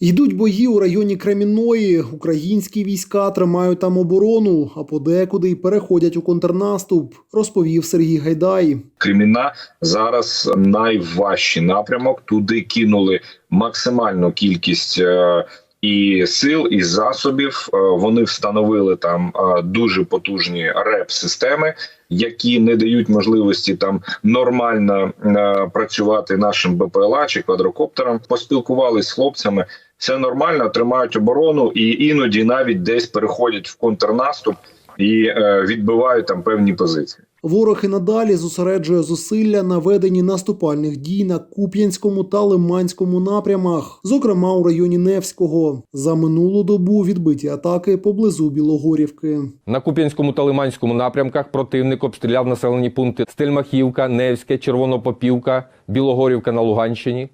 Йдуть бої у районі Кремінної. Українські війська тримають там оборону, а подекуди й переходять у контрнаступ, розповів Сергій Гайдай. Креміна зараз найважчий напрямок. Туди кинули максимальну кількість е, і сил, і засобів. Е, Вони встановили там е, дуже потужні реп-системи, які не дають можливості там нормально е, працювати нашим БПЛА чи квадрокоптерам. Поспілкувалися з хлопцями. Все нормально, тримають оборону і іноді навіть десь переходять в контрнаступ і е, відбивають там певні позиції. Ворог і надалі зосереджує зусилля на веденні наступальних дій на Куп'янському та Лиманському напрямах, зокрема у районі Невського. За минулу добу відбиті атаки поблизу Білогорівки. На Куп'янському та Лиманському напрямках противник обстріляв населені пункти Стельмахівка, Невське, Червонопопівка, Білогорівка на Луганщині.